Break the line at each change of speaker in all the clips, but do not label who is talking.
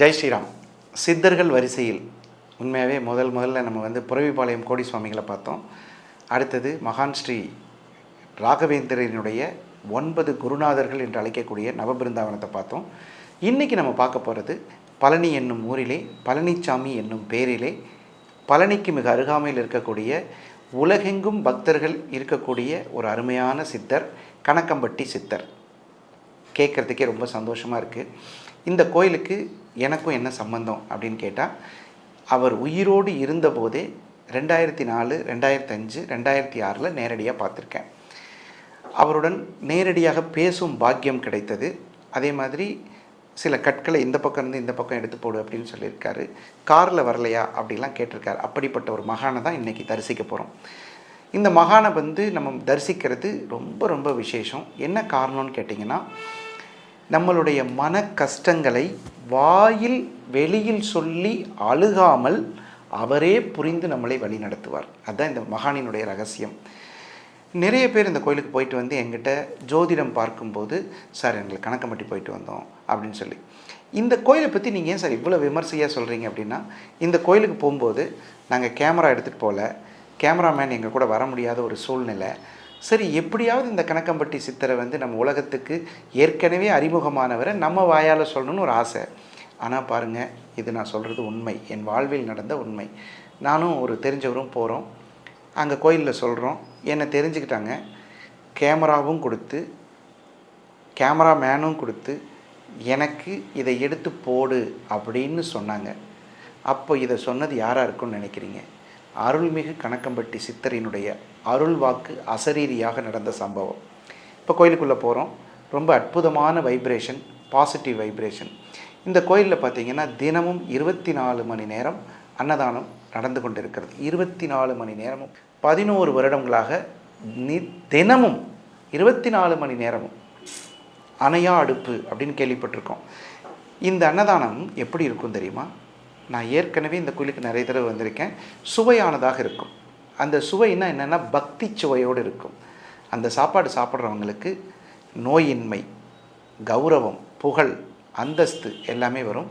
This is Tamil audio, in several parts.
ஜெய் ஸ்ரீராம். சித்தர்கள் வரிசையில் உண்மையாகவே முதல் முதல்ல நம்ம வந்து புறவிபாளையம் கோடி சுவாமிகளை பார்த்தோம். அடுத்தது மகான் ஸ்ரீ ராகவேந்திரனுடைய ஒன்பது குருநாதர்கள் என்று அழைக்கக்கூடிய நவபிருந்தாவனத்தை பார்த்தோம். இன்றைக்கி நம்ம பார்க்க போகிறது பழனி என்னும் ஊரிலே பழனிச்சாமி என்னும் பேரிலே பழனிக்கு மிக அருகாமையில் இருக்கக்கூடிய உலகெங்கும் பக்தர்கள் இருக்கக்கூடிய ஒரு அருமையான சித்தர் கணக்கம்பட்டி சித்தர். கேட்குறதுக்கே ரொம்ப சந்தோஷமாக இருக்குது இந்த கோயிலுக்கு எனக்கும் என்ன சம்மந்தம் அப்படின்னு கேட்டால் அவர் உயிரோடு இருந்தபோதே ரெண்டாயிரத்தி நாலு ரெண்டாயிரத்தி அஞ்சு ரெண்டாயிரத்தி ஆறில் நேரடியாக பார்த்துருக்கேன். அவருடன் நேரடியாக பேசும் பாக்கியம் கிடைத்தது. அதே மாதிரி சில கற்களை இந்த பக்கம் இருந்து இந்த பக்கம் எடுத்து போடு அப்படின்னு சொல்லியிருக்காரு. காரில் வரலையா அப்படிலாம் கேட்டிருக்காரு. அப்படிப்பட்ட ஒரு மகானை தான் இன்றைக்கி தரிசிக்க போகிறோம் இந்த மகானை வந்து நம்ம தரிசிக்கிறது ரொம்ப ரொம்ப விசேஷம். என்ன காரணம்னு கேட்டிங்கன்னா நம்மளுடைய மன கஷ்டங்களை வாயில் வெளியில் சொல்லி அழுகாமல் அவரே புரிந்து நம்மளை வழி நடத்துவார். அதுதான் இந்த மகானினுடைய ரகசியம். நிறைய பேர் இந்த கோயிலுக்கு போயிட்டு வந்து எங்கிட்ட ஜோதிடம் பார்க்கும்போது சார் எங்களுக்கு கணக்கம்பட்டி போயிட்டு வந்தோம் அப்படின்னு சொல்லி. இந்த கோயிலை பற்றி நீங்கள் ஏன் சார் இவ்வளோ விமர்சையாக சொல்கிறீங்க அப்படின்னா இந்த கோயிலுக்கு போகும்போது நாங்கள் கேமரா எடுத்துகிட்டு போகல கேமராமேன் எங்கள் கூட வர முடியாத ஒரு சூழ்நிலை சரி எப்படியாவது இந்த கணக்கம்பட்டி சித்தரை வந்து நம்ம உலகத்துக்கு ஏற்கனவே அறிமுகமானவரை நம்ம வாயால் சொல்லணும்னு ஒரு ஆசை. ஆனால் பாருங்கள் இது நான் சொல்கிறது உண்மை. என் வாழ்வில் நடந்த உண்மை. நானும் ஒரு தெரிஞ்சவரும் போகிறோம் அங்கே கோயிலில் சொல்கிறோம் என்னை தெரிஞ்சுக்கிட்டாங்க. கேமராவும் கொடுத்து கேமராமேனும் கொடுத்து எனக்கு இதை எடுத்து போடு அப்படின்னு சொன்னாங்க. அப்போ இதை சொன்னது யாராக இருக்கும்னு நினைக்கிறீங்க? அருள்மிகு கணக்கம்பட்டி சித்தரினுடைய அருள் வாக்கு அசரீரியாக நடந்த சம்பவம். இப்போ கோயிலுக்குள்ளே போகிறோம் ரொம்ப அற்புதமான வைப்ரேஷன் பாசிட்டிவ் வைப்ரேஷன் இந்த கோயிலில் பார்த்தீங்கன்னா தினமும் இருபத்தி நாலு மணி நேரம் அன்னதானம் நடந்து கொண்டிருக்கிறது. இருபத்தி நாலு மணி நேரமும் பதினோரு வருடங்களாக நி தினமும் இருபத்தி நாலு மணி நேரமும் அணையா அடுப்பு அப்படின்னு கேள்விப்பட்டிருக்கோம். இந்த அன்னதானம் எப்படி இருக்கும் தெரியுமா? நான் ஏற்கனவே இந்த கோயிலுக்கு நிறைய தடவை வந்திருக்கேன். சுவையானதாக இருக்கும். அந்த சுவைனா என்னென்னா பக்தி சுவையோடு இருக்கும். அந்த சாப்பாடு சாப்பிட்றவங்களுக்கு நோயின்மை கௌரவம் புகழ் அந்தஸ்து எல்லாமே வரும்.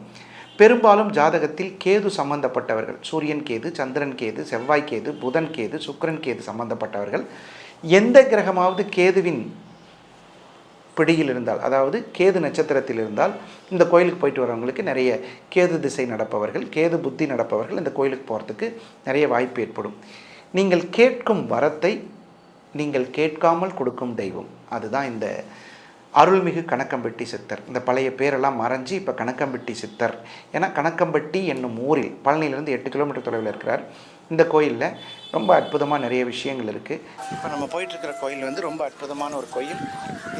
பெரும்பாலும் ஜாதகத்தில் கேது சம்பந்தப்பட்டவர்கள் சூரியன் கேது சந்திரன் கேது செவ்வாய் கேது புதன் கேது சுக்கரன் கேது சம்பந்தப்பட்டவர்கள் எந்த கிரகமாவது கேதுவின் பிடியில் இருந்தால் அதாவது கேது நட்சத்திரத்தில் இருந்தால் இந்த கோயிலுக்கு போயிட்டு வரவங்களுக்கு நிறைய கேது திசை நடப்பவர்கள் கேது புத்தி நடப்பவர்கள் இந்த கோயிலுக்கு போகிறதுக்கு நிறைய வாய்ப்பு ஏற்படும். நீங்கள் கேட்கும் வரத்தை நீங்கள் கேட்காமல் கொடுக்கும் தெய்வம். அதுதான் இந்த அருள்மிகு கணக்கம்பட்டி சித்தர். இந்த பழைய பேரெல்லாம் மறைஞ்சு இப்போ கணக்கம்பட்டி சித்தர். ஏன்னா கணக்கம்பட்டி என்னும் ஊரில் பழனியிலிருந்து எட்டு கிலோமீட்டர் தொலைவில் இருக்கிறார். இந்த கோயிலில் ரொம்ப அற்புதமாக நிறைய விஷயங்கள் இருக்குது இப்போ நம்ம போயிட்டுருக்கிற கோயில் வந்து ரொம்ப அற்புதமான ஒரு கோயில்.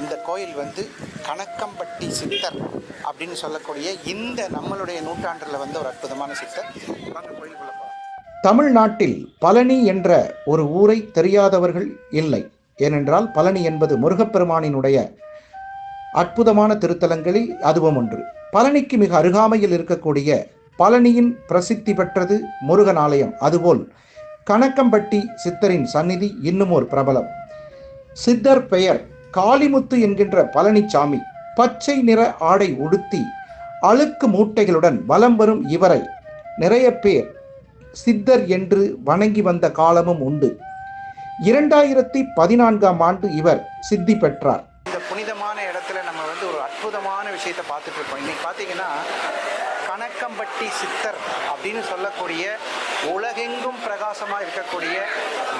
இந்த கோயில் வந்து கணக்கம்பட்டி சித்தர் அப்படின்னு சொல்லக்கூடிய இந்த நம்மளுடைய நூற்றாண்டில் வந்து ஒரு அற்புதமான சித்தர். வாங்க கோயிலுக்குள்ளே
தமிழ்நாட்டில் பழனி என்ற ஒரு ஊரை தெரியாதவர்கள் இல்லை. ஏனென்றால் பழனி என்பது முருகப்பெருமானினுடைய அற்புதமான திருத்தலங்களில் அதுவும் ஒன்று. பழனிக்கு மிக அருகாமையில் இருக்கக்கூடிய பழனியின் பிரசித்தி பெற்றது முருகன் ஆலயம் அதுபோல் கணக்கம்பட்டி சித்தரின் சந்நிதி இன்னும் ஒரு பிரபலம். சித்தர் பெயர் காளிமுத்து என்கின்ற பழனிச்சாமி பச்சை நிற ஆடை உடுத்தி அழுக்கு மூட்டைகளுடன் வலம் வரும் இவரை நிறைய பேர் சித்தர் என்று வணங்கி வந்த காலமும் உண்டு. இரண்டாயிரத்தி பதினான்காம் ஆண்டு இவர் சித்தி பெற்றார்.
இந்த புனிதமான இடத்துல நம்ம வந்து ஒரு அற்புதமான விஷயத்தை பார்த்துட்டு இருக்கோம். இன்னைக்கு பார்த்தீங்கன்னா கணக்கம்பட்டி சித்தர் அப்படின்னு சொல்லக்கூடிய உலகெங்கும் பிரகாசமாக இருக்கக்கூடிய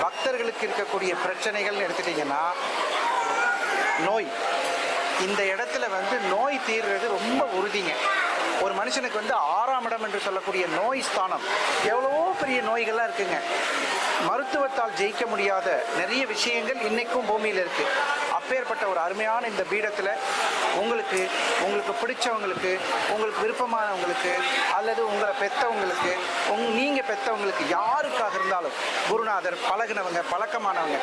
பக்தர்களுக்கு இருக்கக்கூடிய பிரச்சனைகள்னு எடுத்துட்டிங்கன்னா நோய். இந்த இடத்துல வந்து நோய் தீர்றது ரொம்ப உறுதிங்க. ஒரு மனுஷனுக்கு வந்து ஆறாம் இடம் என்று சொல்லக்கூடிய நோய் ஸ்தானம். எவ்வளவோ பெரிய நோய்கள்லாம் இருக்குங்க. மருத்துவத்தால் ஜெயிக்க முடியாத நிறைய விஷயங்கள் இன்னைக்கும் பூமியில் இருக்கு. அப்பேற்பட்ட ஒரு அருமையான இந்த பீடத்தில் உங்களுக்கு உங்களுக்கு பிடிச்சவங்களுக்கு உங்களுக்கு விருப்பமானவங்களுக்கு அல்லது உங்களை பெத்தவங்களுக்கு உங் நீங்கள் பெத்தவங்களுக்கு யாருக்காக இருந்தாலும் குருநாதர் பழகுனவங்க பழக்கமானவங்க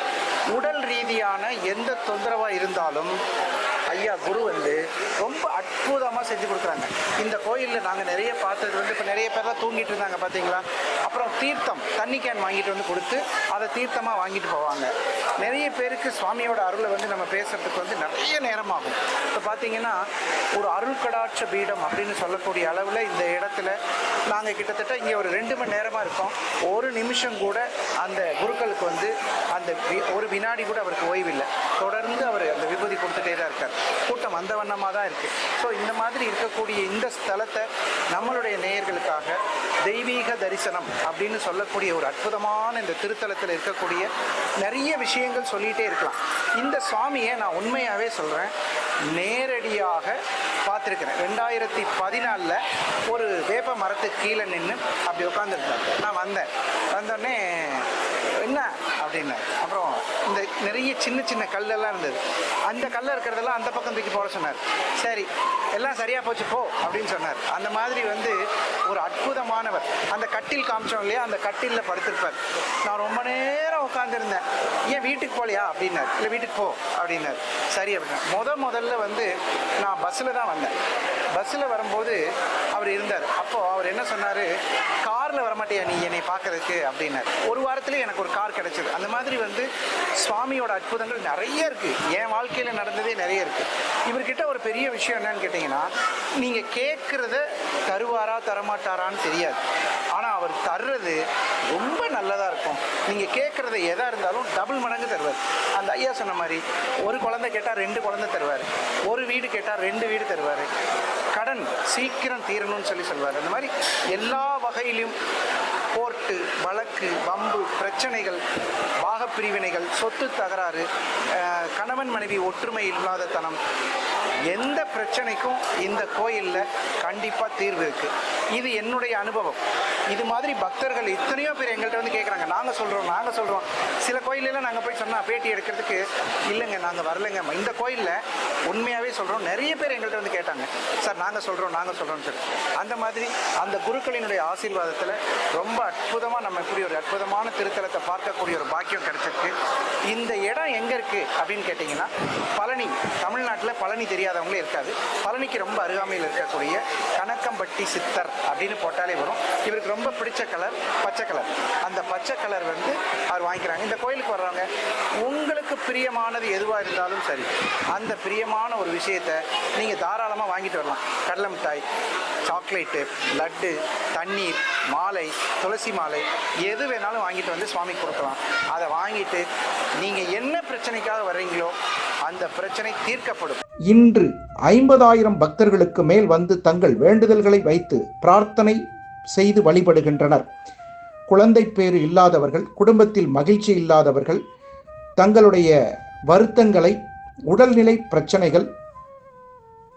உடல் ரீதியான எந்த தொந்தரவாக இருந்தாலும் ஐயா குரு வந்து ரொம்ப அற்புதமாக செஞ்சு கொடுக்குறாங்க. இந்த கோயிலில் நாங்கள் நிறைய பார்த்தது வந்து இப்போ நிறைய பேர்லாம் தூங்கிட்டு இருந்தாங்க பார்த்தீங்களா அப்புறம் தீர்த்தம் தண்ணி கேன் வாங்கிட்டு வந்து கொடுத்து அதை தீர்த்தமாக வாங்கிட்டு போவாங்க. நிறைய பேருக்கு சுவாமியோட அருளை வந்து நம்ம பேசுறதுக்கு வந்து நிறைய நேரமாகும். இப்போ பார்த்தீங்கன்னா ஒரு அருள் கடாட்ச பீடம் அப்படின்னு சொல்லக்கூடிய அளவில் இந்த இடத்துல நாங்கள் கிட்டத்தட்ட இங்கே ஒரு ரெண்டு மணி நேரமாக இருக்கோம். ஒரு நிமிஷம் கூட அந்த குருக்களுக்கு வந்து அந்த வி- ஒரு வினாடி கூட அவருக்கு ஓய்வில்லை. தொடர்ந்து அவர் அந்த விபூதி கொடுத்துட்டே தான் இருக்கார். கூட்டம் அந்த வண்ணமாக தான் இருக்குது ஸோ இந்த மாதிரி இருக்கக்கூடிய இந்த ஸ்தலத்தை நம்மளுடைய நேயர்களுக்காக தெய்வீக தரிசனம் அப்படின்னு சொல்லக்கூடிய ஒரு அற்புதமான இந்த திருத்தலத்தில் இருக்கக்கூடிய நிறைய விஷயங்கள் சொல்லிகிட்டே இருக்கலாம். இந்த சுவாமியை நான் உண்மையாகவே சொல்கிறேன் நேரடியாக பார்த்துருக்கிறேன். ரெண்டாயிரத்தி பதினாலில் ஒரு வேப்ப மரத்துக்கு கீழே நின்று அப்படி உட்காந்துருந்தேன் நான் வந்தேன். வந்தோடனே என்ன? அப்படின்னு. அப்புறம் இந்த நிறைய சின்ன சின்ன கல்லெல்லாம் இருந்தது. அந்த கல்ல இருக்கிறதெல்லாம் அந்த பக்கம் தூக்கி போட சொன்னார். சரி எல்லாம் சரியாக போச்சு போ அப்படின்னு சொன்னார். அந்த மாதிரி வந்து ஒரு அற்புதமானவர். அந்த கட்டில் காமிச்சோம் இல்லையா? அந்த கட்டிலில் படுத்திருப்பார். நான் ரொம்ப நேரம் உட்காந்துருந்தேன் ஏன் வீட்டுக்கு போகலையா அப்படின்னார். இல்லை வீட்டுக்கு போ அப்படின்னார். சரி அப்படின்னா. முத முதல்ல வந்து நான் பஸ்ஸில் தான் வந்தேன். பஸ்ஸில் வரும்போது அவர் இருந்தார். அப்போது அவர் என்ன சொன்னார்? காரில் வரமாட்டியா நீ? என்னை பார்க்கறதுக்கு? அப்படின்னார். ஒரு வாரத்தில் எனக்கு ஒரு கார் கிடச்சிது. அந்த மாதிரி வந்து சுவாமியோட அற்புதங்கள் நிறைய இருக்குது என் வாழ்க்கையில் நடந்ததே நிறைய இருக்குது இவர்கிட்ட ஒரு பெரிய விஷயம் என்னன்னு கேட்டிங்கன்னா நீங்கள் கேட்குறத தருவாரா தரமாட்டாரான்னு தெரியாது. ஆனால் அவர் தர்றது ரொம்ப நல்லதாக இருக்கும். நீங்கள் கேட்குறத எதாக இருந்தாலும் டபுள் மடங்கு தருவார். அந்த ஐயா சொன்ன மாதிரி ஒரு குழந்தை கேட்டால் ரெண்டு குழந்தை தருவார். ஒரு வீடு கேட்டால் ரெண்டு வீடு தருவார். கடன் சீக்கிரம் தீரணும்னு சொல்லி சொல்வார். அந்த மாதிரி எல்லா வகையிலும் கோர்ட்டு வழக்கு வம்பு பிரச்சனைகள் பாகப்பிரிவினைகள் சொத்து தகராறு கணவன் மனைவி ஒற்றுமை இல்லாத தனம் எந்த பிரச்சனைக்கும் இந்த கோயிலில் கண்டிப்பாக தீர்வு இருக்குது இது என்னுடைய அனுபவம். இது மாதிரி பக்தர்கள் எத்தனையோ பேர் எங்கள்கிட்ட வந்து கேட்குறாங்க நாங்கள் சொல்கிறோம் நாங்கள் சொல்கிறோம் சில கோயிலெல்லாம் நாங்கள் போய் சொன்னால் பேட்டி எடுக்கிறதுக்கு இல்லைங்க நாங்கள் வரலைங்க. இந்த கோயிலில் உண்மையாகவே சொல்கிறோம் நிறைய பேர் எங்கள்கிட்ட வந்து கேட்டாங்க. சார் நாங்கள் சொல்கிறோம் நாங்கள் சொல்கிறோம்னு சொல்லி. அந்த மாதிரி அந்த குருக்களினுடைய ஆசீர்வாதத்தில் ரொம்ப அற்புதமாக நம்ம இப்படி ஒரு அற்புதமான திருத்தலத்தை பார்க்கக்கூடிய ஒரு பாக்கியம் கிடைச்சிருக்கு. இந்த இடம் எங்கே இருக்குது அப்படின்னு கேட்டிங்கன்னா பழனி தமிழ்நாட்டில் பழனி தெரியாதவங்களே இருக்காது. பழனிக்கு ரொம்ப அருகாமையில் இருக்கக்கூடிய கணக்கம்பட்டி சித்தர் அப்படின்னு போட்டாலே வரும். இவருக்கு ரொம்ப ரொம்ப பிடிச்ச கலர் பச்சை கலர். அந்த பச்சை கலர் வந்து அவர் வாங்கிக்கிறாங்க. இந்த கோயிலுக்கு வர்றவங்க உங்களுக்கு பிரியமானது எதுவாக இருந்தாலும் சரி அந்த பிரியமான ஒரு விஷயத்தை நீங்கள் தாராளமாக வாங்கிட்டு வரலாம். கடலை மிட்டாய் சாக்லேட்டு லட்டு தண்ணீர் மாலை துளசி மாலை எது வேணாலும் வாங்கிட்டு வந்து சுவாமி கொடுக்கலாம். அதை வாங்கிட்டு நீங்கள் என்ன பிரச்சனைக்காக வர்றீங்களோ அந்த பிரச்சனை தீர்க்கப்படும்.
இன்று ஐம்பதாயிரம் பக்தர்களுக்கு மேல் வந்து தங்கள் வேண்டுதல்களை வைத்து பிரார்த்தனை செய்து வழிபடுகின்றனர். குழந்தை பேறு இல்லாதவர்கள் குடும்பத்தில் மகிழ்ச்சி இல்லாதவர்கள் தங்களுடைய வருத்தங்களை உடல்நிலை பிரச்சனைகள்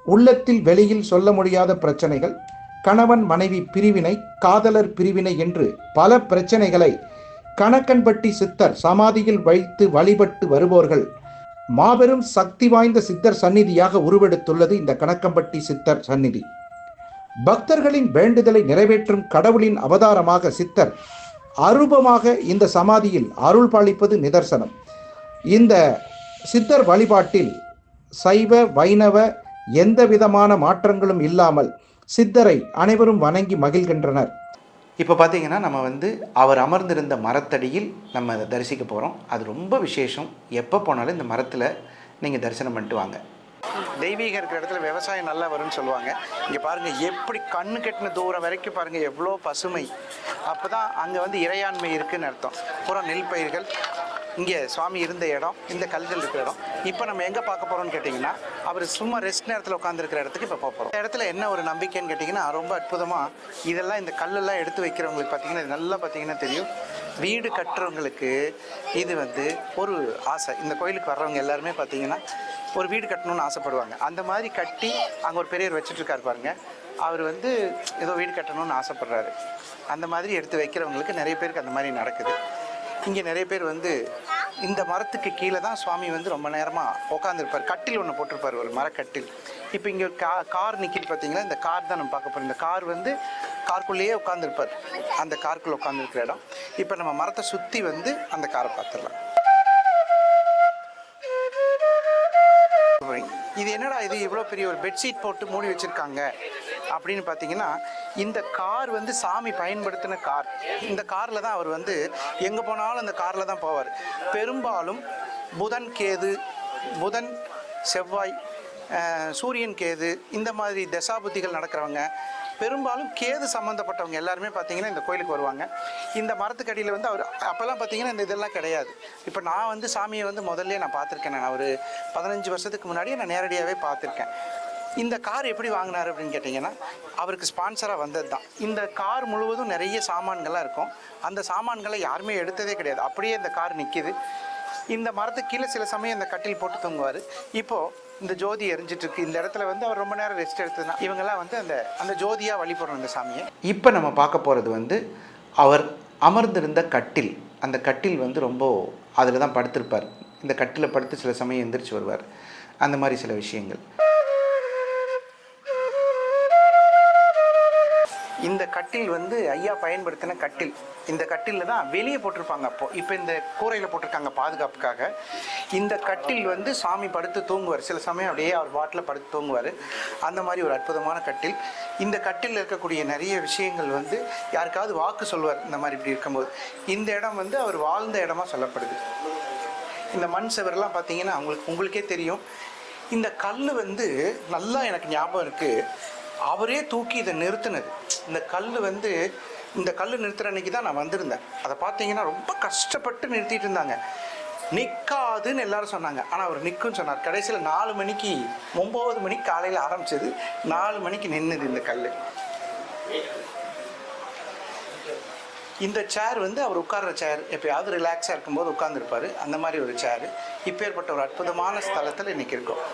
உள்ளத்தில் வெளியில் சொல்ல முடியாத பிரச்சனைகள் கணவன் மனைவி பிரிவினை காதலர் பிரிவினை என்று பல பிரச்சனைகளை கணக்கன்பட்டி சித்தர் சமாதியில் வைத்து வழிபட்டு வருவோர்கள் மாபெரும் சக்தி வாய்ந்த சித்தர் சந்நிதியாக உருவெடுத்துள்ளது இந்த கணக்கம்பட்டி சித்தர் சந்நிதி. பக்தர்களின் வேண்டுதலை நிறைவேற்றும் கடவுளின் அவதாரமாக சித்தர் அரூபமாக இந்த சமாதியில் அருள் பாலிப்பது நிதர்சனம். இந்த சித்தர் வழிபாட்டில் சைவ வைணவ எந்த விதமான மாற்றங்களும் இல்லாமல் சித்தரை அனைவரும் வணங்கி மகிழ்கின்றனர்.
இப்போ பார்த்தீங்கன்னா நம்ம வந்து அவர் அமர்ந்திருந்த மரத்தடியில் நம்ம அதை தரிசிக்க போகிறோம் அது ரொம்ப விசேஷம். எப்போ போனாலும் இந்த மரத்தில் நீங்கள் தரிசனம் பண்ணிட்டு வாங்க. தெய்வீகம் இருக்கிற இடத்துல விவசாயம் நல்லா வரும்னு சொல்லுவாங்க. இங்கே பாருங்கள் எப்படி கண்ணு கெட்டின தூரம் வரைக்கும் பாருங்கள் எவ்வளோ பசுமை. அப்போ தான் அங்கே வந்து இறையாண்மை இருக்குன்னு அர்த்தம். புறம் நெல் பயிர்கள். இங்கே சுவாமி இருந்த இடம் இந்த கல்கள் இருக்கிற இடம். இப்போ நம்ம எங்கே பார்க்க போகிறோம்னு கேட்டிங்கன்னா அவர் சும்மா ரெஸ்ட் நேரத்தில் உட்காந்துருக்கிற இடத்துக்கு இப்போ போகிறோம் இந்த இடத்துல என்ன ஒரு நம்பிக்கைன்னு கேட்டிங்கன்னா ரொம்ப அற்புதமாக இதெல்லாம் இந்த கல்லெல்லாம் எடுத்து வைக்கிறவங்களுக்கு பார்த்தீங்கன்னா இது நல்லா பார்த்தீங்கன்னா தெரியும். வீடு கட்டுறவங்களுக்கு இது வந்து ஒரு ஆசை. இந்த கோயிலுக்கு வர்றவங்க எல்லாருமே பார்த்தீங்கன்னா ஒரு வீடு கட்டணும்னு ஆசைப்படுவாங்க. அந்த மாதிரி கட்டி அங்கே ஒரு பெரியவர் வச்சுட்ருக்காரு பாருங்க. அவர் வந்து ஏதோ வீடு கட்டணும்னு ஆசைப்படுறாரு. அந்த மாதிரி எடுத்து வைக்கிறவங்களுக்கு நிறைய பேருக்கு அந்த மாதிரி நடக்குது. இங்கே நிறைய பேர் வந்து இந்த மரத்துக்கு கீழே தான் சுவாமி வந்து ரொம்ப நேரமாக உட்காந்துருப்பார் கட்டில் ஒன்று போட்டிருப்பார் ஒரு மரக்கட்டில். இப்போ இங்கே கா கார் நிற்கிது பார்த்தீங்களா இந்த கார் தான் நம்ம பார்க்க போகிறோம் இந்த கார் வந்து கார்க்குள்ளேயே உட்காந்துருப்பார் அந்த காருக்குள்ளே உட்காந்துருக்கிற இடம். இப்போ நம்ம மரத்தை சுற்றி வந்து அந்த காரை பார்த்துடலாம். இது என்னடா இது இவ்வளோ பெரிய ஒரு பெட்ஷீட் போட்டு மூடி வச்சுருக்காங்க? அப்படின்னு பார்த்தீங்கன்னா இந்த கார் வந்து சாமி பயன்படுத்தின கார். இந்த காரில் தான் அவர் வந்து எங்கே போனாலும் அந்த காரில் தான் போவார். பெரும்பாலும் புதன் கேது புதன் செவ்வாய் சூரியன் கேது இந்த மாதிரி தசாபுத்திகள் நடக்கிறவங்க பெரும்பாலும் கேது சம்மந்தப்பட்டவங்க எல்லாருமே பார்த்தீங்கன்னா இந்த கோயிலுக்கு வருவாங்க. இந்த மரத்துக்கடியில் வந்து அவர் அப்போல்லாம் பார்த்தீங்கன்னா இந்த இதெல்லாம் கிடையாது. இப்போ நான் வந்து சாமியை வந்து முதல்ல நான் பார்த்துருக்கேன். நான் ஒரு பதினஞ்சு வருஷத்துக்கு முன்னாடியே நான் நேரடியாகவே பார்த்துருக்கேன். இந்த கார் எப்படி வாங்கினார் அப்படின்னு கேட்டிங்கன்னா அவருக்கு ஸ்பான்சராக வந்தது தான் இந்த கார் முழுவதும் நிறைய சாமான்கள்லாம் இருக்கும். அந்த சாமான்களை யாருமே எடுத்ததே கிடையாது. அப்படியே இந்த கார் நிற்கிது இந்த மரத்துக்கு கீழே சில சமயம் இந்த கட்டில் போட்டு தூங்குவார். இப்போது இந்த ஜோதி எரிஞ்சிட்டு இருக்கு இந்த இடத்துல வந்து அவர் ரொம்ப நேரம் ரெஸ்ட் எடுத்ததுனா இவங்கெல்லாம் வந்து அந்த அந்த ஜோதியாக வழிபடுறோம் இந்த சாமியை. இப்போ நம்ம பார்க்க போகிறது வந்து அவர் அமர்ந்திருந்த கட்டில். அந்த கட்டில் வந்து ரொம்ப அதில் தான் படுத்திருப்பார். இந்த கட்டில் படுத்து சில சமயம் எந்திரிச்சு வருவார். அந்த மாதிரி சில விஷயங்கள். இந்த கட்டில் வந்து ஐயா பயன்படுத்தின கட்டில். இந்த கட்டிலில் தான் வெளியே போட்டிருப்பாங்க அப்போ. இப்போ இந்த கூரையில் போட்டிருக்காங்க பாதுகாப்புக்காக. இந்த கட்டில் வந்து சாமி படுத்து தூங்குவார். சில சமயம் அப்படியே அவர் பாட்டில் படுத்து தூங்குவார். அந்த மாதிரி ஒரு அற்புதமான கட்டில். இந்த கட்டில் இருக்கக்கூடிய நிறைய விஷயங்கள் வந்து யாருக்காவது வாக்கு சொல்வார் இந்த மாதிரி இப்படி இருக்கும்போது. இந்த இடம் வந்து அவர் வாழ்ந்த இடமா சொல்லப்படுது. இந்த மண் செவரெல்லாம் பார்த்தீங்கன்னா அவங்களுக்கு உங்களுக்கே தெரியும். இந்த கல் வந்து நல்லா எனக்கு ஞாபகம் இருக்குது அவரே தூக்கி இதை நிறுத்தினது. இந்த கல் வந்து இந்த கல் நிறுத்துற அன்னைக்கு தான் நான் வந்திருந்தேன். அதை பார்த்தீங்கன்னா ரொம்ப கஷ்டப்பட்டு நிறுத்திட்டு இருந்தாங்க. நிற்காதுன்னு எல்லாரும் சொன்னாங்க. ஆனால் அவர் நிற்கும்னு சொன்னார். கடைசியில் நாலு மணிக்கு ஒம்பது மணிக்கு காலையில் ஆரம்பிச்சது. நாலு மணிக்கு நின்றுது இந்த கல் இந்த சேர் வந்து அவர் உட்கார்ற சேர் எப்பயாவது ரிலாக்ஸாக இருக்கும்போது உட்காந்துருப்பாரு அந்த மாதிரி ஒரு சேர் இப்பேற்பட்ட ஒரு அற்புதமான ஸ்தலத்தில் இன்றைக்கி இருக்கோம்.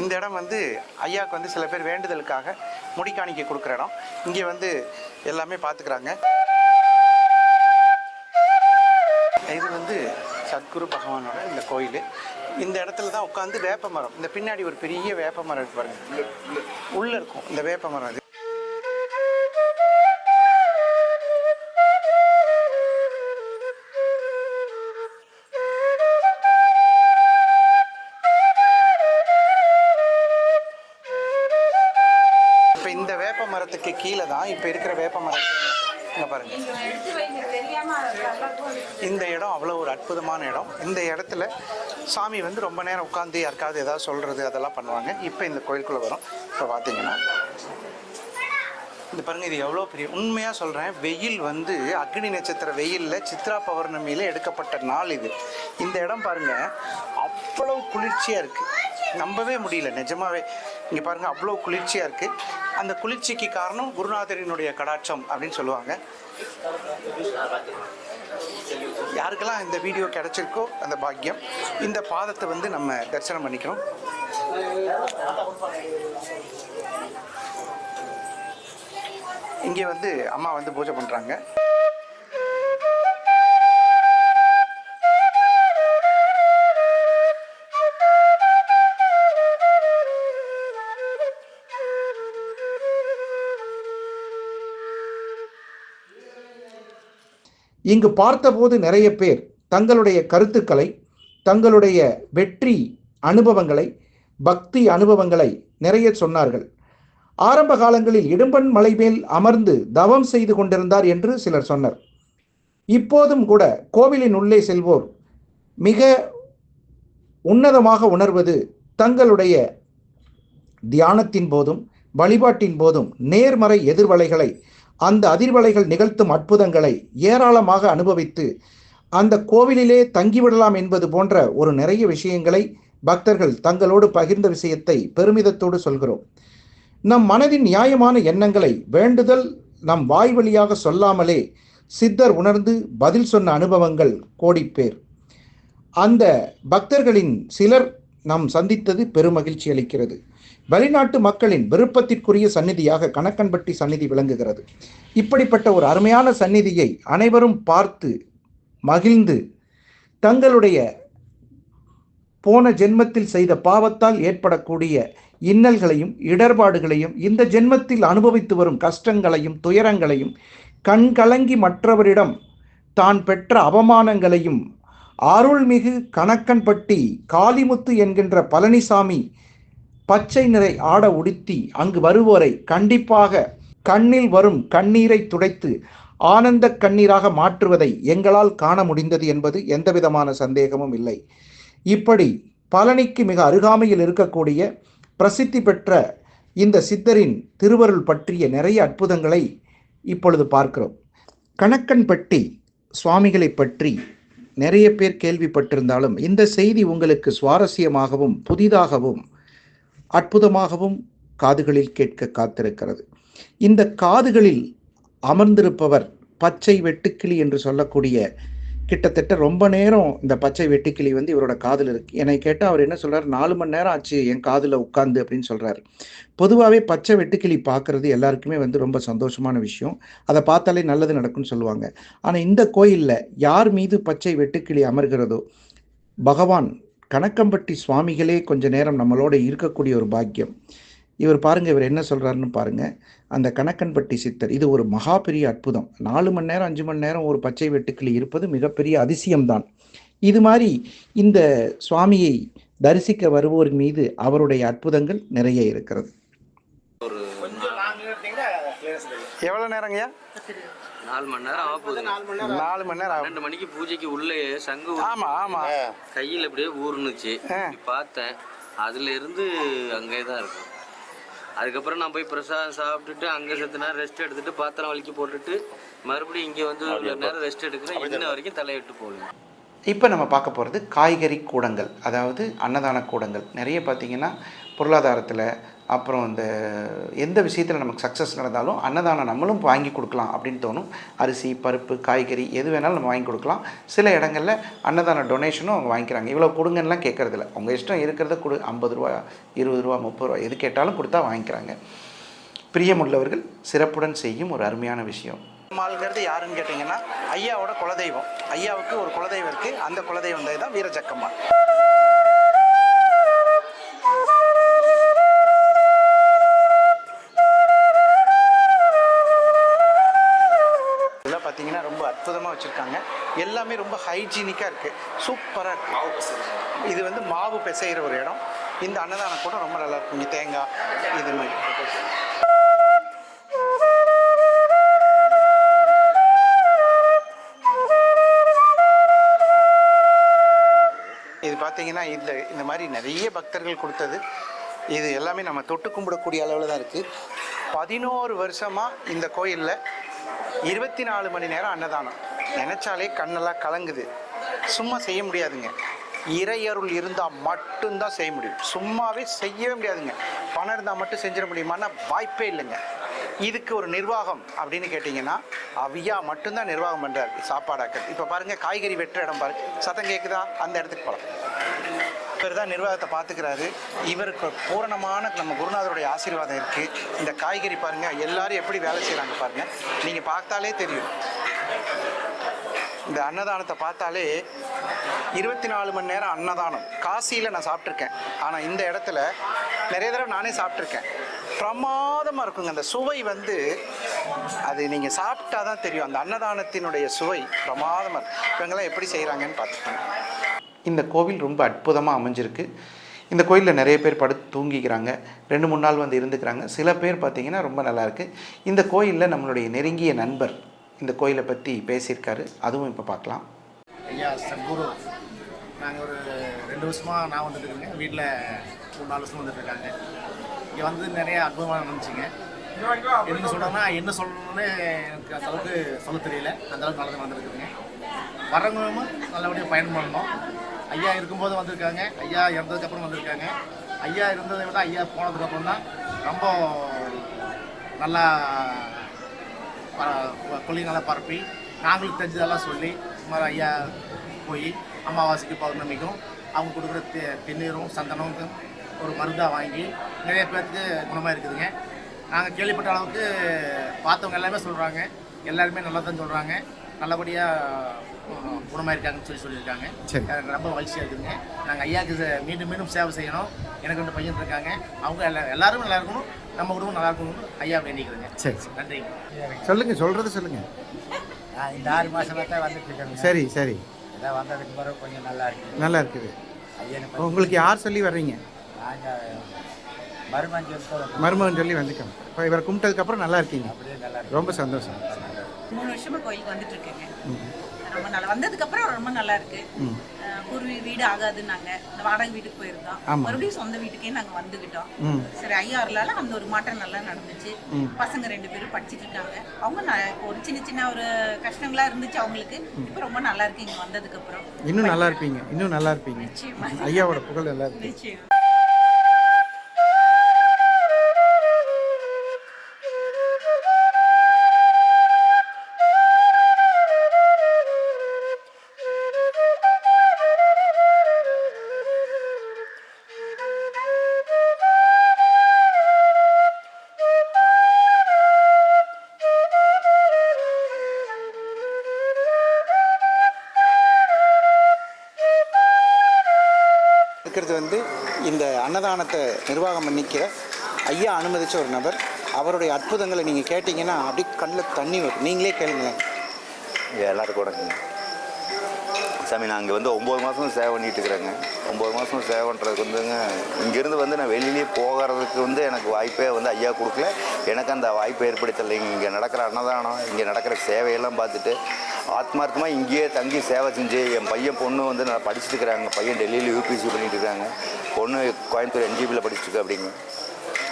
இந்த இடம் வந்து ஐயாவுக்கு வந்து சில பேர் வேண்டுதலுக்காக முடிக்காணிக்கை கொடுக்குற இடம். இங்கே வந்து எல்லாமே பார்த்துக்கிறாங்க. இது வந்து சத்குரு பகவானோட இந்த கோயில். இந்த இடத்துல தான் உட்காந்து வேப்ப மரம் இந்த பின்னாடி ஒரு பெரிய வேப்ப மரம் இருக்கு பாருங்க. உள்ள இருக்கும். இந்த வேப்ப மரம் மரத்துக்கு கீழே தான் இப்போ இருக்கிற வேப்ப மரத்துக்கு இங்க பாருங்க. இந்த இடம் அவ்வளோ ஒரு அற்புதமான இடம். இந்த இடத்துல சாமி வந்து ரொம்ப நேரம் உட்காந்து யாருக்காவது ஏதாவது சொல்கிறது அதெல்லாம் பண்ணுவாங்க. இப்போ இந்த கோயிலுக்குள்ளே வரும். இப்போ பார்த்தீங்கன்னா இந்த பாருங்கள் இது எவ்வளோ பெரிய உண்மையாக சொல்கிறேன் வெயில் வந்து அக்னி நட்சத்திர வெயிலில் சித்ரா பௌர்ணமியில் எடுக்கப்பட்ட நாள் இது. இந்த இடம் பாருங்கள் அவ்வளோ குளிர்ச்சியாக இருக்குது நம்பவே முடியல நிஜமாவே. இங்கே பாருங்கள் அவ்வளோ குளிர்ச்சியாக இருக்குது அந்த குளிர்ச்சிக்கு காரணம் குருநாதரினுடைய கடாட்சம் அப்படின்னு சொல்லுவாங்க. யாருக்கெல்லாம் இந்த வீடியோ கிடைச்சிருக்கோ அந்த பாக்கியம் இந்த பாதத்தை வந்து நம்ம தரிசனம் பண்ணிக்கிறோம். இங்கே வந்து அம்மா வந்து பூஜை பண்ணுறாங்க
இங்கு பார்த்தபோது நிறைய பேர் தங்களுடைய கருத்துக்களை தங்களுடைய வெற்றி அனுபவங்களை பக்தி அனுபவங்களை நிறைய சொன்னார்கள். ஆரம்ப காலங்களில் இடும்பன் மலை மேல் அமர்ந்து தவம் செய்து கொண்டிருந்தார் என்று சிலர் சொன்னார். இப்போதும் கூட கோவிலின் உள்ளே செல்வோர் மிக உன்னதமாக உணர்வது தங்களுடைய தியானத்தின் போதும் வழிபாட்டின் போதும் நேர்மறை எதிர்வலைகளை அந்த அதிர்வலைகள் நிகழ்த்தும் அற்புதங்களை ஏராளமாக அனுபவித்து அந்த கோவிலிலே தங்கிவிடலாம் என்பது போன்ற ஒரு நிறைய விஷயங்களை பக்தர்கள் தங்களோடு பகிர்ந்த விஷயத்தை பெருமிதத்தோடு சொல்கிறோம். நம் மனதின் நியாயமான எண்ணங்களை வேண்டுதல் நம் வாய் வழியாக சொல்லாமலே சித்தர் உணர்ந்து பதில் சொன்ன அனுபவங்கள் கோடிப்பேர் அந்த பக்தர்களின் சிலர் நாம் சந்தித்தது பெருமகிழ்ச்சி அளிக்கிறது. வெளிநாட்டு மக்களின் விருப்பத்திற்குரிய சந்நிதியாக கணக்கன்பட்டி சந்நிதி விளங்குகிறது. இப்படிப்பட்ட ஒரு அருமையான சந்நிதியை அனைவரும் பார்த்து மகிழ்ந்து தங்களுடைய போன ஜென்மத்தில் செய்த பாவத்தால் ஏற்படக்கூடிய இன்னல்களையும் இடர்பாடுகளையும் இந்த ஜென்மத்தில் அனுபவித்து வரும் கஷ்டங்களையும் துயரங்களையும் கண் கலங்கி மற்றவரிடம் தான் பெற்ற அவமானங்களையும் அருள்மிகு கணக்கன்பட்டி காளிமுத்து என்கின்ற பழனிசாமி பச்சை நிறை ஆட உடுத்தி அங்கு வருவோரை கண்டிப்பாக கண்ணில் வரும் கண்ணீரை துடைத்து ஆனந்த கண்ணீராக மாற்றுவதை எங்களால் காண முடிந்தது என்பது எந்தவிதமான சந்தேகமும் இல்லை. இப்படி பழனிக்கு மிக அருகாமையில் இருக்கக்கூடிய பிரசித்தி பெற்ற இந்த சித்தரின் திருவருள் பற்றிய நிறைய அற்புதங்களை இப்பொழுது பார்க்கிறோம். கணக்கன்பட்டி சுவாமிகளை பற்றி நிறைய பேர் கேள்விப்பட்டிருந்தாலும் இந்த செய்தி உங்களுக்கு சுவாரஸ்யமாகவும் புதிதாகவும் அற்புதமாகவும் காதுகளில் கேட்க காத்திருக்கிறது. இந்த காதுகளில் அமர்ந்திருப்பவர் பச்சை வெட்டுக்கிளி என்று சொல்லக்கூடிய கிட்டத்தட்ட ரொம்ப நேரம் இந்த பச்சை வெட்டுக்கிளி வந்து இவரோட காதில் இருக்கு. என்னை கேட்டால் அவர் என்ன சொல்றாரு? நாலு மணி நேரம் ஆச்சு என் காதில் உட்காந்து அப்படின்னு சொல்றாரு. பொதுவாகவே பச்சை வெட்டுக்கிளி பார்க்கறது எல்லாருக்குமே வந்து ரொம்ப சந்தோஷமான விஷயம். அதை பார்த்தாலே நல்லது நடக்கும்னு சொல்லுவாங்க. ஆனால் இந்த கோயிலில் யார் மீது பச்சை வெட்டுக்கிளி அமர்கிறதோ பகவான் கணக்கம்பட்டி சுவாமிகளே கொஞ்ச நேரம் நம்மளோட இருக்கக்கூடிய ஒரு பாக்கியம். இவர் பாருங்க இவர் என்ன சொல்றாருன்னு பாருங்க. அந்த கணக்கன்பட்டி சித்தர் இது ஒரு மகா பெரிய அற்புதம். நாலு மணி நேரம் அஞ்சு மணி நேரம் ஒரு பச்சை வெட்டுக்கிளி இருப்பது மிகப்பெரிய அதிசயம்தான். இது மாதிரி இந்த சுவாமியை தரிசிக்க வருவோர் மீது அவருடைய அற்புதங்கள் நிறைய இருக்கிறது.
எவ்வளோ நேரங்கய்யா?
நாலு மணி நேரம் ஆக போகுது.
நாலு மணி நேரம் ஆகும்.
ரெண்டு மணிக்கு பூஜைக்கு உள்ளே சங்கு
ஆமா ஆமா.
கையில் அப்படியே. இப்படி பார்த்தேன். அதுல இருந்து அங்கே தான் இருக்கும். அதுக்கப்புறம் நான் போய் பிரசாதம் சாப்பிட்டுட்டு அங்கே செத்து நேரம் ரெஸ்ட் எடுத்துட்டு பாத்திரம் வலிக்கி போட்டுட்டு மறுபடியும் இங்கே வந்து ஒரு நேரம் ரெஸ்ட் எடுக்கிறேன். இன்ன வரைக்கும் தலையிட்டு போகல.
இப்போ நம்ம பார்க்க போகிறது காய்கறி கூடங்கள் அதாவது அன்னதான கூடங்கள். நிறைய பார்த்தீங்கன்னா பொருளாதாரத்தில் அப்புறம் இந்த எந்த விஷயத்தில் நமக்கு சக்ஸஸ் நடந்தாலும் அன்னதானம் நம்மளும் வாங்கி கொடுக்கலாம் அப்படின்னு தோணும். அரிசி பருப்பு காய்கறி எது வேணாலும் நம்ம வாங்கி கொடுக்கலாம். சில இடங்களில் அன்னதான டொனேஷனும் அவங்க வாங்கிக்கிறாங்க. இவ்வளோ கொடுங்கன்னுலாம் கேட்குறதில்ல அவங்க இஷ்டம் இருக்கிறத கொடு. ஐம்பது ரூபா இருபது ரூபா முப்பது ரூபா எது கேட்டாலும் கொடுத்தா வாங்கிக்கிறாங்க. பிரியமுள்ளவர்கள் சிறப்புடன் செய்யும் ஒரு அருமையான விஷயம். பெருமாள்ங்கிறது யாருன்னு கேட்டிங்கன்னா ஐயாவோட குலதெய்வம். ஐயாவுக்கு ஒரு குலதெய்வம் இருக்குது அந்த குலதெய்வம் தான் வீரஜக்கம்மா. பார்த்தீங்கன்னா ரொம்ப அற்புதமாக வச்சுருக்காங்க. எல்லாமே ரொம்ப ஹைஜீனிக்காக இருக்குது சூப்பராக இருக்குது இது வந்து மாவு பிசைகிற ஒரு இடம். இந்த அன்னதானம் கூட ரொம்ப நல்லா இருக்கும். தேங்காய் இது மாதிரி. இது பார்த்தீங்கன்னா இந்த இந்த மாதிரி நிறைய பக்தர்கள் கொடுத்தது. இது எல்லாமே நம்ம தொட்டு கும்பிடக்கூடிய அளவில் தான் இருக்குது பதினோரு வருஷமாக இந்த கோயிலில் இருபத்தி நாலு மணி நேரம் அன்னதானம். நினச்சாலே கண்ணெல்லாம் கலங்குது. சும்மா செய்ய முடியாதுங்க. இறையருள் இருந்தால் மட்டும்தான் செய்ய முடியும். சும்மாவே செய்யவே முடியாதுங்க. பணம் இருந்தால் மட்டும் செஞ்சிட முடியுமான்னா வாய்ப்பே இல்லைங்க. இதுக்கு ஒரு நிர்வாகம் அப்படின்னு கேட்டிங்கன்னா அவ்வியா மட்டும்தான் நிர்வாகம் பண்ணுறாரு சாப்பாடாக்கிறது. இப்போ பாருங்கள் காய்கறி வெட்டுற இடம் பாருங்க சத்தம் கேட்குதா அந்த இடத்துக்கு போகலாம் இவர் தான் நிர்வாகத்தை பார்த்துக்கிறாரு. இவருக்கு பூரணமான நம்ம குருநாதருடைய ஆசீர்வாதம் இருக்குது இந்த காய்கறி பாருங்கள் எல்லாரும் எப்படி வேலை செய்கிறாங்க பாருங்கள் நீங்கள் பார்த்தாலே தெரியும். இந்த அன்னதானத்தை பார்த்தாலே இருபத்தி நாலு மணி நேரம் அன்னதானம். காசியில் நான் சாப்பிட்ருக்கேன் ஆனால் இந்த இடத்துல நிறைய தடவை நானே சாப்பிட்ருக்கேன் பிரமாதமாக இருக்குங்க. அந்த சுவை வந்து அது நீங்கள் சாப்பிட்டா தான் தெரியும். அந்த அன்னதானத்தினுடைய சுவை பிரமாதமாக இருக்கும் இவங்கெல்லாம் எப்படி செய்கிறாங்கன்னு பார்த்துக்கோங்க. இந்த கோவில் ரொம்ப அற்புதமாக அமைஞ்சிருக்கு. இந்த கோயிலில் நிறைய பேர் படுத்து தூங்கிக்கிறாங்க. ரெண்டு மூணு நாள் வந்து இருந்துக்கிறாங்க. சில பேர் பார்த்திங்கன்னா ரொம்ப நல்லாயிருக்கு இந்த கோயிலில் நம்மளுடைய நெருங்கிய நண்பர் இந்த கோயிலை பற்றி பேசியிருக்காரு. அதுவும் இப்போ பார்க்கலாம்
ஐயா சத்குரு. நாங்கள் ஒரு ரெண்டு வருஷமாக நான் வந்துட்டு இருக்கேன். வீட்டில் மூணு நாலு வருஷம் வந்துட்டு இருக்காங்க. இங்கே வந்து நிறைய அற்புதமாக நடந்துச்சுங்க. என்ன சொல்கிறேன்னா என்ன சொல்லணும்னு எனக்கு அந்த அளவுக்கு சொல்ல தெரியல. அந்த அளவுக்கு நல்லது நடந்துருக்குதுங்க. வரவங்களும் நல்லபடியாக பயன் பண்ணணும். ஐயா இருக்கும்போது வந்திருக்காங்க. ஐயா இறந்ததுக்கப்புறம் வந்திருக்காங்க. ஐயா இருந்ததை விட ஐயா போனதுக்கப்புறம் தான் ரொம்ப நல்லா ப- கொல்லி நல்லா பரப்பி நாங்களும் தெரிஞ்சதெல்லாம் சொல்லி சுமார் ஐயா போய் அமாவாசைக்கு பௌர்ணமிக்கும் அவங்க கொடுக்குற தெ திண்ணீரும் சந்தனமும் ஒரு மருந்தாக வாங்கி நிறைய பேர்த்துக்கு குணமாக இருக்குதுங்க. நாங்கள் கேள்விப்பட்ட அளவுக்கு பார்த்தவங்க எல்லாமே சொல்கிறாங்க எல்லாருமே நல்லா தான் சொல்கிறாங்க நல்லபடியாக குணமாக இருக்காங்கன்னு சொல்லி சொல்லியிருக்காங்க.
சரி.
எனக்கு ரொம்ப மகிழ்ச்சியாக இருக்குதுங்க நாங்கள் ஐயாவுக்கு மீண்டும் மீண்டும் சேவை செய்யணும். எனக்கு ரெண்டு பையன் இருக்காங்க. அவங்க எல்லா எல்லாரும் நல்லா இருக்கணும். நம்ம குடும்பம் நல்லா இருக்கணும்னு ஐயா வேண்டிக்கிறேங்க
சரி சரி.
நன்றிங்க
சொல்லுங்கள் சொல்கிறது சொல்லுங்கள்
நான் இந்த ஆறு மாசமா தான் வந்துட்டு இருக்கேங்க.
சரி சரி.
இதான் வந்ததுக்கு பிறகு கொஞ்சம் நல்லா இருக்கு
நல்லா இருக்குது.
ஐயனை
உங்களுக்கு யார் சொல்லி வர்றீங்க?
நாங்கள் மருமஞ்சள் சொல்ல
மருமகன் சொல்லி வந்துட்டோம். இப்போ இவரை கும்பிட்டதுக்கப்புறம் நல்லா இருக்கீங்க.
அப்படியே நல்லா இருக்கு
ரொம்ப சந்தோஷம்.
மூணு வருஷமா கோயிலுக்கு வந்துட்டு இருக்கேங்க. ரொம்ப நல்லா வந்ததுக்கு அப்புறம் ரொம்ப நல்லா இருக்கு. பூர்வீக வீடு ஆகாதுன்னாங்க. வாடகை வீட்டுக்கு போயிருந்தோம். மறுபடியும் சொந்த வீட்டுக்கே நாங்க வந்துகிட்டோம். சரி ஐயா அருளால அந்த ஒரு மாற்றம் நல்லா நடந்துச்சு. பசங்க ரெண்டு பேரும் படிச்சுட்டு இருக்காங்க. அவங்க ஒரு சின்ன சின்ன ஒரு கஷ்டங்களா இருந்துச்சு அவங்களுக்கு. இப்போ ரொம்ப நல்லா இருக்கு இங்க வந்ததுக்கு அப்புறம்
இன்னும் நல்லா இருப்பீங்க. இன்னும் நல்லா இருப்பீங்க. ஐயாவோட புகழ் நல்லா இருக்கு.
நிச்சயம்.
அன்னதானத்தை நிர்வாகம் பண்ணிக்கிற ஐயா அனுமதித்த ஒரு நபர் அவருடைய அற்புதங்களை நீங்கள் கேட்டிங்கன்னா அப்படி கண்ணில் தண்ணி வரும். நீங்களே கேளுங்களேன்.
எல்லாருக்கும் வணக்கங்க சாமி நான் இங்கே வந்து ஒம்பது மாதம் சேவை பண்ணிட்டு இருக்கிறேங்க. ஒம்பது மாதம் சேவை பண்ணுறதுக்கு வந்துங்க இங்கேருந்து வந்து நான் வெளியிலேயே போகிறதுக்கு வந்து எனக்கு வாய்ப்பே வந்து ஐயா கொடுக்கல. எனக்கு அந்த வாய்ப்பை ஏற்படுத்தலை இங்கே நடக்கிற அன்னதானம் இங்கே நடக்கிற சேவையெல்லாம் பார்த்துட்டு ஆத்மார்த்தமாக இங்கேயே தங்கி சேவை செஞ்சு என் பையன் பொண்ணு வந்து நான் படிச்சுட்டு இருக்கிறாங்க பையன் டெல்லியில் யூபிசி பண்ணிட்டு இருக்காங்க பொண்ணு கோயம்புத்தூர் என்ஜிபியில் படிச்சுருக்கு அப்படிங்க.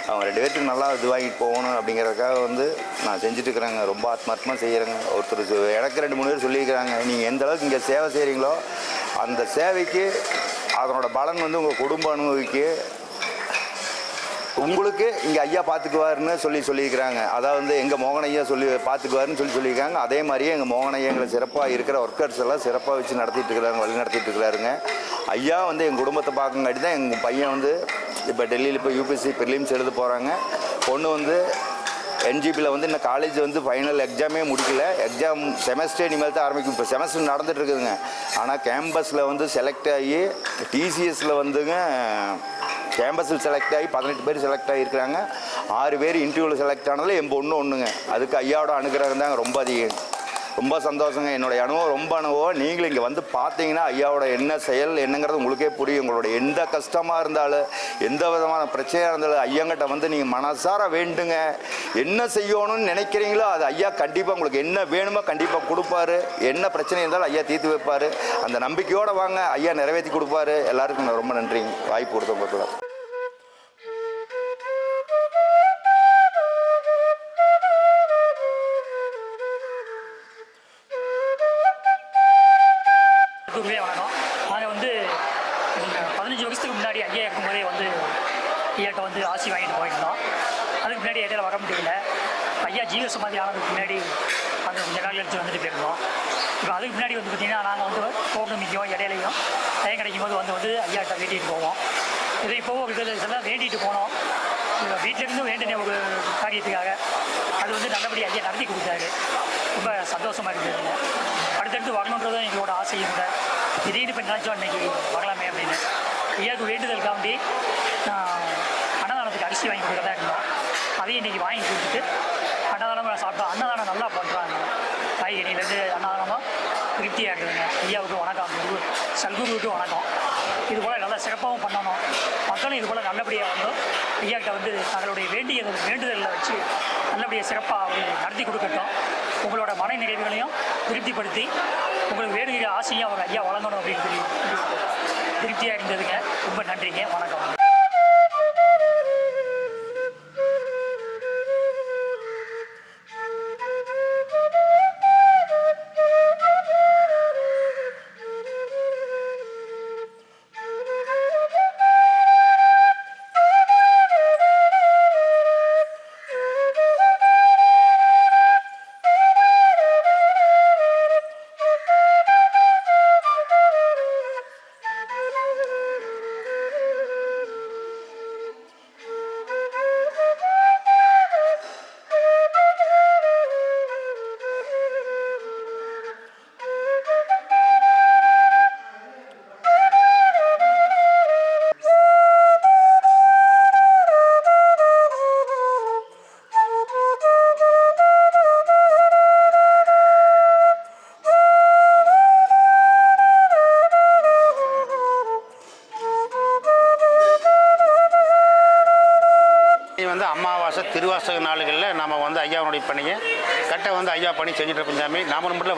அவங்க ரெண்டு பேர்த்துக்கு நல்லா இது வாங்கிட்டு போகணும் அப்படிங்கிறதுக்காக வந்து நான் செஞ்சுட்டுருக்குறேங்க. ரொம்ப ஆத்மார்த்தமாக செய்கிறேங்க ஒருத்தர் எனக்கு ரெண்டு மூணு பேர் சொல்லியிருக்கிறாங்க. நீங்கள் எந்த அளவுக்கு இங்கே சேவை செய்கிறீங்களோ அந்த சேவைக்கு அதனோட பலன் வந்து உங்கள் குடும்ப அனுபவிக்கு. உங்களுக்கு இங்கே ஐயா பார்த்துக்குவாருன்னு சொல்லி சொல்லியிருக்கிறாங்க. அதாவது வந்து எங்கள் மோகன் ஐயா சொல்லி பார்த்துக்குவாருன்னு சொல்லி சொல்லியிருக்காங்க. அதே மாதிரியே எங்கள் மோகன் ஐயா எங்களை சிறப்பாக இருக்கிற ஒர்க்கர்ஸ் எல்லாம் சிறப்பாக வச்சு நடத்திட்டு இருக்கிறாங்க வழி நடத்திட்டு இருக்கிறாருங்க ஐயா வந்து எங்கள் குடும்பத்தை பார்க்கங்காட்டி தான் எங்கள் பையன் வந்து இப்போ டெல்லியில் இப்போ யூபிஎஸ்சி ப்ரிலிம்ஸ் எழுத போகிறாங்க பொண்ணு வந்து என்ஜிபியில் வந்து இன்னும் காலேஜ் வந்து ஃபைனல் எக்ஸாமே முடிக்கல. எக்ஸாம் செமஸ்டர் இனிமேல் தான் ஆரம்பிக்கும். இப்போ செமஸ்டர் நடந்துட்டு இருக்குதுங்க. ஆனால் கேம்பஸில் வந்து செலக்ட் ஆகி டிசிஎஸில் வந்துங்க கேம்பஸில் செலக்ட் ஆகி பதினெட்டு பேர் செலக்ட் ஆகியிருக்கிறாங்க. ஆறு பேர் இன்டர்வியூவில் செலக்ட் ஆனதில் என் ஒன்று ஒன்றுங்க அதுக்கு ஐயாவோட அனுகிரகம் தாங்க ரொம்ப அதிகம். ரொம்ப சந்தோஷங்க. என்னுடைய அனுபவம் ரொம்ப அனுபவம். நீங்களும் இங்கே வந்து பார்த்தீங்கன்னா ஐயாவோட என்ன செயல் என்னங்கிறது உங்களுக்கே புரியும். உங்களோட எந்த கஷ்டமாக இருந்தாலும் எந்த விதமான பிரச்சனையாக இருந்தாலும் ஐயாங்கிட்ட வந்து நீங்கள் மனசார வேண்டுங்க. என்ன செய்யணும்னு நினைக்கிறீங்களோ அது ஐயா கண்டிப்பாக உங்களுக்கு என்ன வேணுமோ கண்டிப்பாக கொடுப்பாரு. என்ன பிரச்சனை இருந்தாலும் ஐயா தீர்த்து வைப்பார். அந்த நம்பிக்கையோடு வாங்க ஐயா நிறைவேற்றி கொடுப்பாரு. எல்லாருக்கும் ரொம்ப நன்றிங்க. வாய்ப்பு கொடுத்தவங்களுக்குள்ள
வந்து யாராவது முன்னாடி அந்த கொஞ்ச நாள் கழிச்சு வந்துட்டு போயிருந்தோம். இப்போ அதுக்கு முன்னாடி வந்து பார்த்திங்கன்னா நாங்கள் வந்து பௌர்ணமிக்கும் இடையிலையும் டைம் கிடைக்கும் போது வந்து வந்து ஐயாட்ட வேண்டிட்டு போவோம். இதை இப்போவும் ஒரு இதில் இதெல்லாம் வேண்டிட்டு போனோம். இப்போ வீட்டிலேருந்து வேண்டின ஒரு காரியத்துக்காக. அது வந்து நல்லபடியாக ஐயா நடத்தி கொடுத்தாரு. ரொம்ப சந்தோஷமாக இருந்ததுங்க அடுத்தடுத்து வரணுன்றது தான் எங்களோட ஆசையும் கூட திடீர்னு இப்போ நினச்சோம் அன்னைக்கு வரலாமே அப்படின்னு. ஐயாவுக்கு வேண்டுதலுக்காண்டி நான் அன்னதானத்துக்கு அரிசி வாங்கி கொடுக்குறதா இருந்தோம். அதையும் இன்னைக்கு வாங்கி கொடுத்துட்டு அன்னதானமாக சாப்பிட்டோம் அன்னதானம் நல்லா பண்ணுறாங்க காய்கறியிலேருந்து அன்னதானமாக திருப்தியாக இருக்குதுங்க. ஐயாவுக்கு வணக்கம் குரு சல்குருவுக்கு வணக்கம். இது போல் நல்லா சிறப்பாகவும் பண்ணணும். மக்களும் இது போல் நல்லபடியாக வந்து ஐயாக்கிட்ட வந்து தங்களுடைய வேண்டிய வேண்டுதலில் வச்சு நல்லபடியாக சிறப்பாக அவங்க நடத்தி கொடுக்கட்டும். உங்களோட மன நிறைவுகளையும் திருப்திப்படுத்தி உங்களுக்கு வேண்டுகிற ஆசையும் அவர் ஐயா வழங்கணும் அப்படின்னு சொல்லி திருப்தியாக இருந்ததுங்க. ரொம்ப நன்றிங்க. வணக்கம்.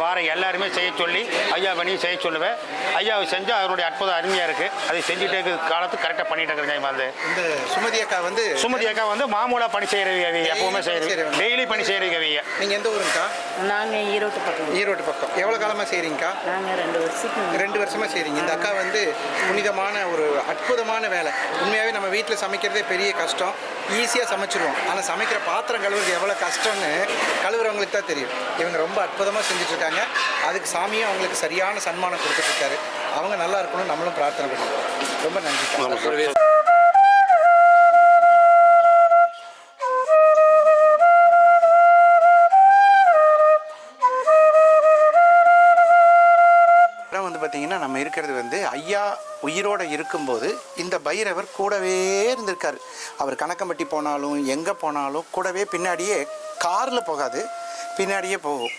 வார எல்லாருமே செய்ய சொல்லி ஐயா பணியை செய்ய சொல்லுவேன் ஐயாவை செஞ்சால் அதனுடைய அற்புதம் அருமையாக இருக்குது அதை செஞ்சுட்டே இருக்கிற காலத்துக்கு கரெக்டாக பண்ணிட்டு இருக்கிறேன் வந்து
இந்த சுமதி அக்கா வந்து
சுமதி அக்கா வந்து மாமூலா பணி செய்கிறவி அவி எப்பவுமே
செய்றவங்க.
டெய்லி பணி செய்கிறவி அவிய.
நீங்கள் எந்த ஊருங்கக்கா?
நாங்கள் ஈரோட்டு பக்கம்.
ஈரோட்டு பக்கம். எவ்வளோ காலமாக செய்கிறீங்கக்கா
நாங்கள் ரெண்டு வருஷத்துக்கு
ரெண்டு வருஷமாக செய்கிறீங்க இந்த அக்கா வந்து புனிதமான ஒரு அற்புதமான வேலை. உண்மையாகவே நம்ம வீட்டில் சமைக்கிறதே பெரிய கஷ்டம். ஈஸியாக சமைச்சிருவோம். ஆனால் சமைக்கிற பாத்திரம் கழுவுறது எவ்வளோ கஷ்டம்னு கழுவுறவங்களுக்கு தான் தெரியும். இவங்க ரொம்ப அற்புதமாக செஞ்சுட்டு இருக்காங்க அதுக்கு சாமியும் அவங்களுக்கு சரியான சன்மானம் கொடுத்துட்ருக்காரு. அவங்க நல்லா இருக்கணும்னு நம்மளும் பிரார்த்தனை பண்ணுவோம் ரொம்ப நன்றி. பார்த்தீங்கன்னா நம்ம இருக்கிறது வந்து ஐயா உயிரோடு இருக்கும்போது இந்த பைரவர் கூடவே இருந்திருக்காரு. அவர் கணக்கம்பட்டி போனாலும் எங்கே போனாலும் கூடவே பின்னாடியே காரில் போகாது. பின்னாடியே போகும்.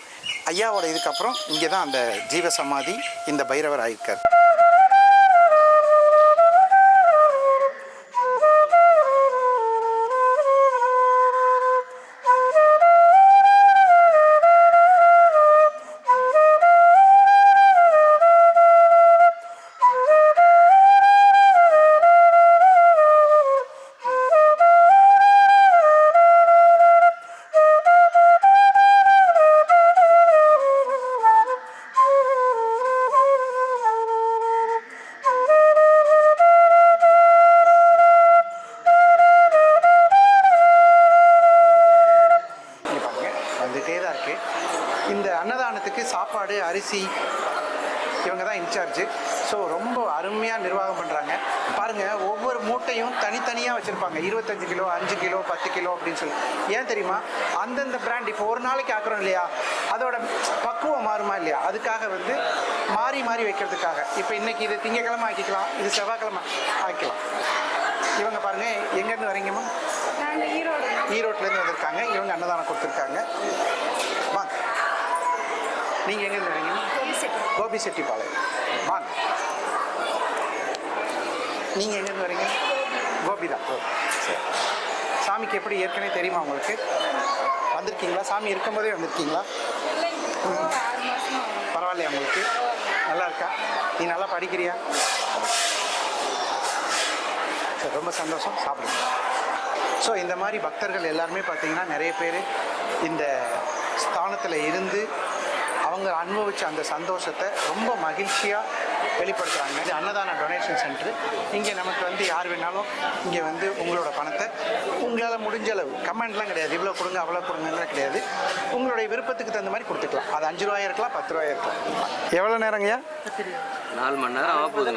ஐயாவோட இதுக்கப்புறம் இங்கே தான் அந்த ஜீவ சமாதி இந்த பைரவர் ஆயிருக்கார். மூட்டையும் தனித்தனியாக வச்சுருப்பாங்க. இருபத்தஞ்சு கிலோ அஞ்சு கிலோ பத்து கிலோ அப்படின்னு சொல்லி. ஏன் தெரியுமா? அந்தந்த பிராண்ட் இப்போ ஒரு நாளைக்கு ஆக்குறோம் இல்லையா? அதோட பக்குவம் மாறுமா இல்லையா? அதுக்காக வந்து மாறி மாறி வைக்கிறதுக்காக. இப்போ இன்னைக்கு இது திங்கக்கிழமை ஆக்கிக்கலாம். இது செவ்வாய்க்கிழமை ஆக்கிக்கலாம். இவங்க பாருங்க எங்கேருந்து வரீங்கம்மா ஈரோட்லேருந்து வந்திருக்காங்க. இவங்க அன்னதானம் கொடுத்துருக்காங்க. வாங்க. நீங்கள் எங்கேருந்து வரீங்க கோபி செட்டிப்பாளையம் வாங்க. நீங்கள் எங்கேருந்து வரீங்க? கோபி தான் சரி. சாமிக்கு எப்படி ஏற்கனவே தெரியுமா உங்களுக்கு? வந்திருக்கீங்களா? சாமி இருக்கும்போதே வந்திருக்கீங்களா. பரவாயில்லையா உங்களுக்கு? நல்லா இருக்கா? நீ நல்லா படிக்கிறியா? சரி ரொம்ப சந்தோஷம். சாப்பிடுங்க. ஸோ இந்த மாதிரி பக்தர்கள் எல்லாருமே பார்த்தீங்கன்னா நிறைய பேர் இந்த ஸ்தானத்தில் இருந்து அவங்க அனுபவிச்ச அந்த சந்தோஷத்தை ரொம்ப மகிழ்ச்சியாக வெளிப்படுத்துகிறாங்க இது அன்னதான டொனேஷன் சென்டர் இங்கே நமக்கு வந்து யார் வேணாலும் இங்கே வந்து உங்களோட பணத்தை உங்களால் முடிஞ்ச அளவு கமெண்ட்லாம் கிடையாது. இவ்வளோ கொடுங்க அவ்வளோ கொடுங்கலாம் கிடையாது. உங்களுடைய விருப்பத்துக்கு தகுந்த மாதிரி கொடுத்துக்கலாம். அது அஞ்சு ரூபாயா இருக்கலாம் பத்து ரூபாயா இருக்கலாம். எவ்வளோ நேரங்கய்யா
நாலு மணி நேரம் ஆக போகுது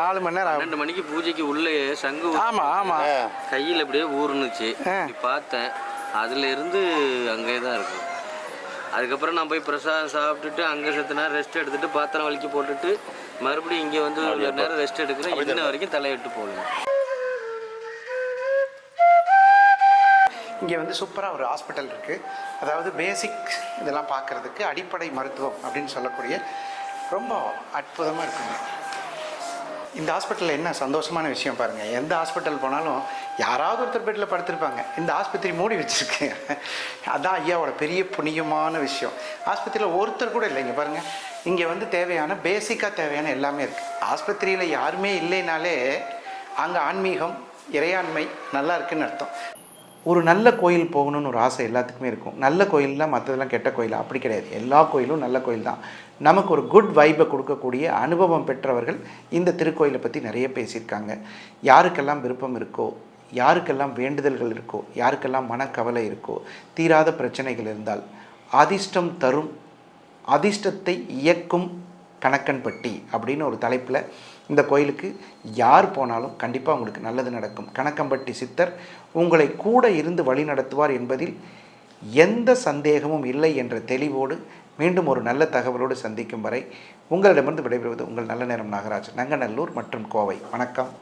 நாலு மணி நேரம் ஆகும்.
பன்னெண்டு மணிக்கு பூஜைக்கு உள்ளே சங்கு
ஆமாம் ஆமாம்
கையில் அப்படியே ஊறுனுச்சு பார்த்தேன். அதுல இருந்து அங்கே தான் இருக்கும் அதுக்கப்புறம் நான் போய் பிரசாதம் சாப்பிட்டுட்டு அங்கே செத்து நேரம் ரெஸ்ட் எடுத்துட்டு பாத்திரம் வலிக்கி போட்டுட்டு மறுபடியும் இங்கே வந்து ஒரு நேரம் ரெஸ்ட் எடுக்கிறேன் இன்ன வரைக்கும் தலையிட்டு போகல.
இங்கே வந்து சூப்பராக ஒரு ஹாஸ்பிட்டல் இருக்குது அதாவது பேசிக் இதெல்லாம் பார்க்குறதுக்கு அடிப்படை மருத்துவம் அப்படின்னு சொல்லக்கூடிய ரொம்ப அற்புதமாக இருக்குங்க. இந்த ஹாஸ்பிட்டலில் என்ன சந்தோஷமான விஷயம் பாருங்கள் எந்த ஹாஸ்பிட்டல் போனாலும் யாராவது ஒருத்தர் பெட்டில் படுத்திருப்பாங்க. இந்த ஆஸ்பத்திரி மூடி வச்சுருக்கு. அதான் ஐயாவோட பெரிய புண்ணியமான விஷயம். ஆஸ்பத்திரியில் ஒருத்தர் கூட இல்லைங்க பாருங்கள் இங்கே வந்து தேவையான பேசிக்காக தேவையான எல்லாமே இருக்குது ஆஸ்பத்திரியில் யாருமே இல்லைனாலே அங்கே ஆன்மீகம் இறையாண்மை நல்லா இருக்குன்னு அர்த்தம். ஒரு நல்ல கோயில் போகணும்னு ஒரு ஆசை எல்லாத்துக்குமே இருக்கும். நல்ல கோயில்லாம் மற்றதெல்லாம் கெட்ட கோயில் அப்படி கிடையாது. எல்லா கோயிலும் நல்ல கோயில் தான். நமக்கு ஒரு குட் வைப்பை கொடுக்கக்கூடிய அனுபவம் பெற்றவர்கள் இந்த திருக்கோயிலை பற்றி நிறைய பேசியிருக்காங்க. யாருக்கெல்லாம் விருப்பம் இருக்கோ யாருக்கெல்லாம் வேண்டுதல்கள் இருக்கோ யாருக்கெல்லாம் மனக்கவலை இருக்கோ தீராத பிரச்சனைகள் இருந்தால் அதிர்ஷ்டம் தரும் அதிர்ஷ்டத்தை இயக்கும் கணக்கன்பட்டி அப்படின்னு ஒரு தலைப்பில் இந்த கோயிலுக்கு யார் போனாலும் கண்டிப்பாக உங்களுக்கு நல்லது நடக்கும். கணக்கம்பட்டி சித்தர் உங்களை கூட இருந்து வழி நடத்துவார் என்பதில் எந்த சந்தேகமும் இல்லை என்ற தெளிவோடு மீண்டும் ஒரு நல்ல தகவலோடு சந்திக்கும் வரை உங்களிடமிருந்து விடைபெறுவது உங்கள் நல்ல நேரம் நாகராஜ் நங்கநல்லூர் மற்றும் கோவை. வணக்கம்.